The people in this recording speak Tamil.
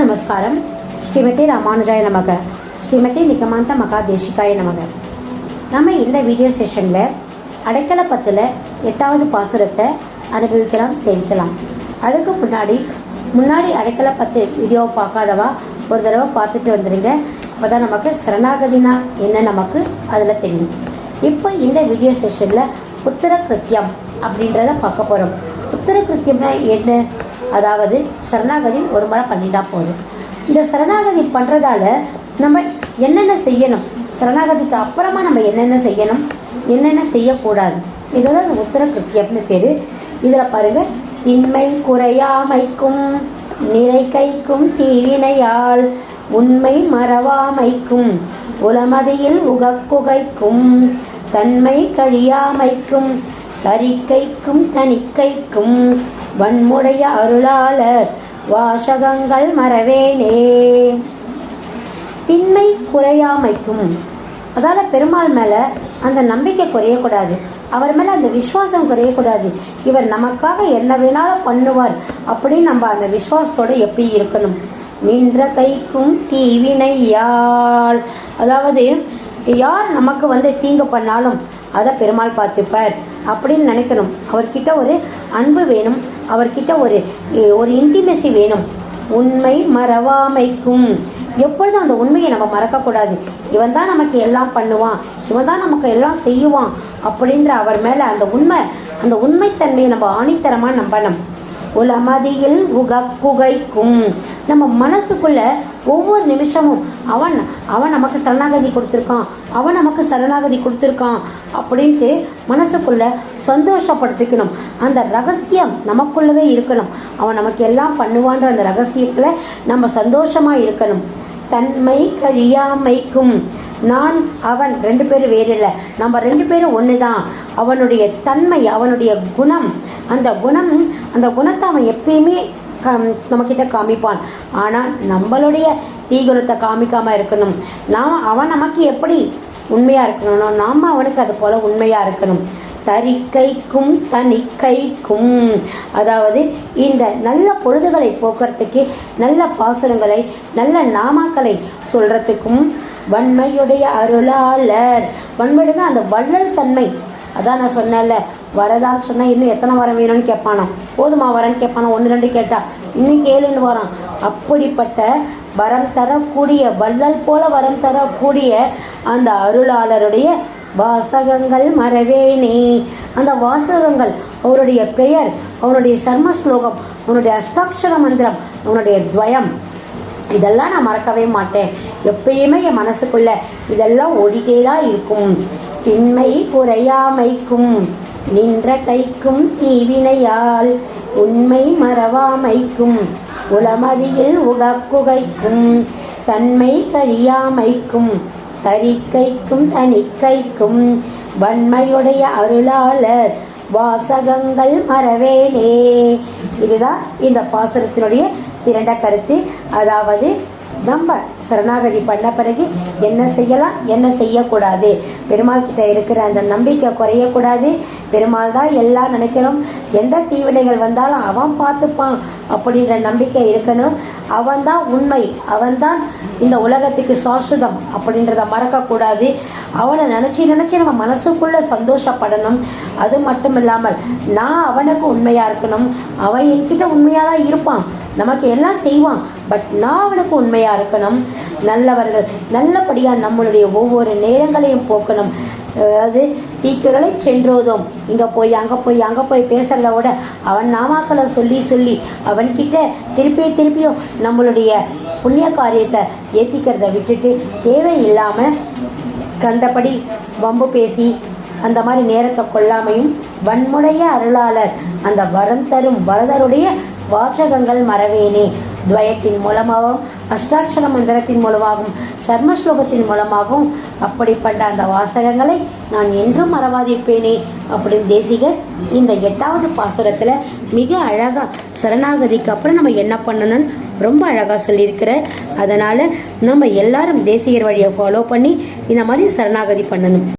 நமஸ்காரம் ஸ்ரீமதி ராமானுஜாய நமக ஸ்ரீமதி நிகமாந்த மகா தேசிகாய நமக நம்ம இந்த வீடியோ செஷனில் அடைக்கலப்பத்தில் எட்டாவது பாசுரத்தை அனுபவிக்கலாம் சேமிக்கலாம். அதுக்கு முன்னாடி முன்னாடி அடைக்கலப்பத்து வீடியோ பார்க்காதவா ஒரு தடவை பார்த்துட்டு வந்துடுங்க அப்போ தான் நமக்கு சரணாகதினா என்ன நமக்கு அதில் தெரியும். இப்போ இந்த வீடியோ செஷனில் உத்தர கிருத்தியம் அப்படின்றத பார்க்க போகிறோம் உத்தர கிருத்தியம்னா என்ன? அதாவது சரணாகதி ஒரு முறை பண்ணிட்டா போதும். இந்த சரணாகதி பண்ணுறதால நம்ம என்னென்ன செய்யணும்? சரணாகதிக்கு அப்புறமா நம்ம என்னென்ன செய்யணும்? என்னென்ன செய்யக்கூடாது? இதுதான் உத்தர கிருத்தியம்னு பேர். இதில் பாருங்கள் திண்மை குறையாமைக்கும் நிறை கைக்கும் தீவினையால் உண்மை மறவாமைக்கும் உலமதியில் உகக்குகைக்கும் தன்மை கழியாமைக்கும் தரிக்கைக்கும் தணிக்கைக்கும் வன்முடைய அருளாளர் வாசகங்கள் மறவேனே. திண்மை குறையாமைக்கும். அதால் பெருமாள் மேலே அந்த நம்பிக்கை குறையக்கூடாது. அவர் மேலே அந்த விசுவாசம் குறையக்கூடாது. இவர் நமக்காக என்ன வேணாலும் பண்ணுவார் அப்படின்னு நம்ம அந்த விசுவாசத்தோட எப்படி இருக்கணும்? நின்ற கைக்கும் தீவினையால். அதாவது யார் நமக்கு வந்து தீங்கு பண்ணாலும் அதை பெருமாள் பார்த்துப்பார் அப்படின்னு நினைக்கணும். அவர்கிட்ட ஒரு அன்பு வேணும். அவர்கிட்ட ஒரு ஒரு இன்டிமெசி வேணும். உண்மை மறவாமைக்கும். எப்பொழுதும் அந்த உண்மையை நம்ம மறக்கக்கூடாது. இவன் தான் நமக்கு எல்லாம் பண்ணுவான். இவன் தான் நமக்கு எல்லாம் செய்வான் அப்படின்ற அவர் மேலே அந்த உண்மை அந்த உண்மைத்தன்மையை நம்ம ஆணித்தரமாக நம்பணும் உலமதியில் உகக்குகைக்கும் நம்ம மனசுக்குள்ள ஒவ்வொரு நிமிஷமும் அவன் அவன் நமக்கு சரணாகதி கொடுத்துருக்கான் அவன் நமக்கு சரணாகதி கொடுத்துருக்கான் அப்படின்ட்டு மனசுக்குள்ள சந்தோஷப்படுத்திக்கணும். அந்த ரகசியம் நமக்குள்ளவே இருக்கணும். அவன் நமக்கு எல்லாம் பண்ணுவான்ற அந்த ரகசியத்தில் நம்ம சந்தோஷமாக இருக்கணும். தன்மை கழியாமைக்கும். நான் அவன் ரெண்டு பேரும் வேறு இல்லை நம்ம ரெண்டு பேரும் ஒன்று தான் அவனுடைய தன்மை அவனுடைய குணம் அந்த குணம் அந்த குணத்தை அவன் எப்பயுமே நம்மக்கிட்ட காமிப்பான். ஆனால் நம்மளுடைய தீகுணத்தை காமிக்காமல் இருக்கணும். நாம் அவன் நமக்கு எப்படி உண்மையாக இருக்கணும் நாம் அவனுக்கு அது போல் உண்மையாக இருக்கணும். தறிக்கைக்கும் தனிக்கைக்கும் அதாவது இந்த நல்ல பொழுதுகளை போக்குறதுக்கு நல்ல பாசுரங்களை நல்ல நாமாக்களை சொல்கிறதுக்கும் வன்மையுடைய அருளாளர். வன்மையுடைய அந்த வள்ளல் தன்மை. அதான் நான் சொன்னேன்ல வரதான்னு சொன்னால் இன்னும் எத்தனை வரம் வேணும்னு கேட்பானா? போதுமா வரேன்னு கேட்பானா? ஒன்று ரெண்டு கேட்டா? இன்னும் கேளுன்னு வரான் அப்படிப்பட்ட வரம் தரக்கூடிய வள்ளல் போல வரம் தரக்கூடிய அந்த அருளாளருடைய வாசகங்கள் மறவேனே. அந்த வாசகங்கள் அவருடைய பெயர் அவருடைய சர்ம ஸ்லோகம் அவனுடைய அஷ்டாட்சர மந்திரம் அவனுடைய துவயம். இதெல்லாம் நான் மறக்கவே மாட்டேன். எப்பயுமே என் மனசுக்குள்ள இதெல்லாம் ஓடிட்டே தான் இருக்கும். திண்மை குறையாமைக்கும் நின்ற கைக்கும் தீவினையால் உண்மை மறவாமைக்கும் உளமதியில் உகக்குகைக்கும் தன்மை கழியாமைக்கும் தரிக்கைக்கும் தனிக்கைக்கும் வன்மையுடைய அருளாளர் வாசகங்கள் மறவேனே. இதுதான் இந்த பாசுரத்தினுடைய திரண்ட கருத்து. அதாவது நம்ம சரணாகதி பண்ண பிறகு என்ன செய்யலாம் என்ன செய்யக்கூடாது? பெருமாள் கிட்ட இருக்கிற அந்த நம்பிக்கை குறையக்கூடாது. பெருமாள் தான் எல்லாம் நினைக்கணும். எந்த தீவினைகள் வந்தாலும் அவன் பார்த்துப்பான் அப்படின்ற நம்பிக்கை இருக்கணும். அவன் தான் உண்மை. அவன் தான் இந்த உலகத்துக்கு சாஸ்வதம் அப்படின்றத மறக்கக்கூடாது. அவனை நினச்சி நினச்சி நம்ம மனசுக்குள்ளே சந்தோஷப்படணும். அது மட்டும் இல்லாமல் நான் அவனுக்கு உண்மையாக இருக்கணும். அவன் என்கிட்ட உண்மையாக தான் இருப்பான். நமக்கு எல்லாம் செய்வான். பட் நான் அவனுக்கு உண்மையாக இருக்கணும். நல்லவர்கள் நல்லபடியாக நம்மளுடைய ஒவ்வொரு நேரங்களையும் போக்கணும். அதாவது தீக்குறளை சென்றோதும். இங்கே போய் அங்கே போய் அங்கே போய் பேசுகிறத விட அவன் நாமாக்களை சொல்லி சொல்லி அவன்கிட்ட திருப்பி திருப்பியும் நம்மளுடைய புண்ணிய காரியத்தை ஏற்றிக்கிறத விட்டுட்டு தேவையில்லாமல் கண்டபடி வம்பு பேசி அந்த மாதிரி நேரத்தை கொள்ளாமையும் வன்முடைய அருளாளர் அந்த வரம் தரும் வரதருடைய வாசகங்கள் மறவேனே. துவயத்தின் மூலமாகவும் அஷ்டாட்சர மந்திரத்தின் மூலமாகவும் சர்மஸ்லோகத்தின் மூலமாகவும் அப்படிப்பட்ட அந்த வாசகங்களை நான் என்றும் மறவாதிருப்பேனே அப்படின்னு தேசிகர் இந்த எட்டாவது பாசுரத்தில் மிக அழகாக சரணாகதிக்கு அப்புறம் நம்ம என்ன பண்ணணும்னு ரொம்ப அழகாக சொல்லியிருக்கிற அதனால் நம்ம எல்லாரும் தேசிகர் வழியை ஃபாலோ பண்ணி இந்த மாதிரி சரணாகதி பண்ணணும்.